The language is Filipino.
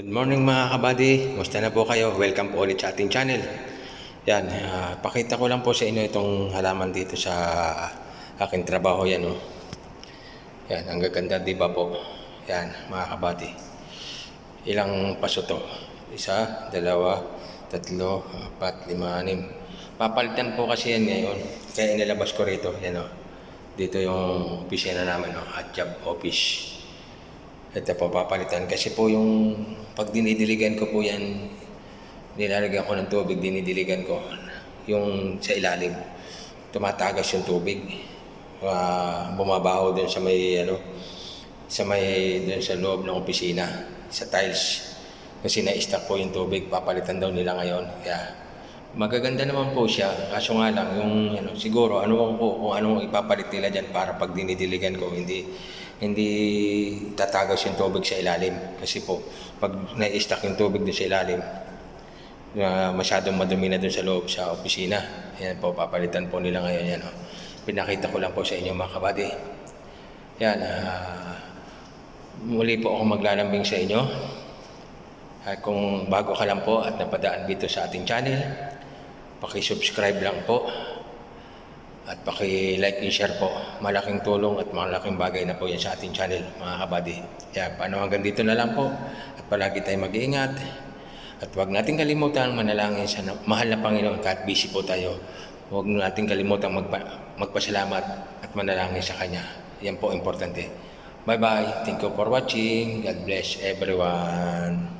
Good morning mga kabady. Musta na po kayo? Welcome po ulit sa ating channel. Yan, ah, pakita ko lang po sa inyo itong halaman dito sa aking trabaho yan. Oh. Yan, ang gaganda, di ba po? Yan, mga kabady. Ilang paso to? Isa, dalawa, tatlo, apat, lima, anim. Papalitan po kasi yan ngayon. Kaya inilabas ko rito. Yan oh. Dito yung opisina namin, oh, at job office. Ito po, papalitan. Kasi po yung pag dinidiligan ko po yan, nilalagyan ko ng tubig, dinidiligan ko. Yung sa ilalim, tumatagas yung tubig. Uh, bumabaho dun sa may, ano, sa may, dun sa loob ng opisina, sa tiles. Kasi na-stack po yung tubig, papalitan daw nila ngayon. Kaya, magaganda naman po siya. Kaso nga lang, yung, ano, siguro, ano po, kung anong ipapalit nila dyan para pag dinidiligan ko, hindi, hindi tatagas yung tubig sa ilalim. Kasi po, pag na-stack yung tubig dun sa ilalim, na masyadong madumi na dun sa loob sa opisina. Yan po, papalitan po nila ngayon yan. Oh. Pinakita ko lang po sa inyo mga kabady. Yan, ah, muli po ako maglalambing sa inyo. At kung bago ka lang po at napadaan dito sa ating channel, paki-subscribe lang po at paki-like and share po. Malaking tulong at malaking bagay na po yan sa ating channel, mga kabady. Kaya paano hanggang dito na lang po at palagi tayong mag-iingat. At huwag natin kalimutan manalangin sa mahal na Panginoon kahit busy po tayo. Huwag natin kalimutan magpa- magpasalamat at manalangin sa Kanya. Yan po importante. Bye-bye. Thank you for watching. God bless everyone.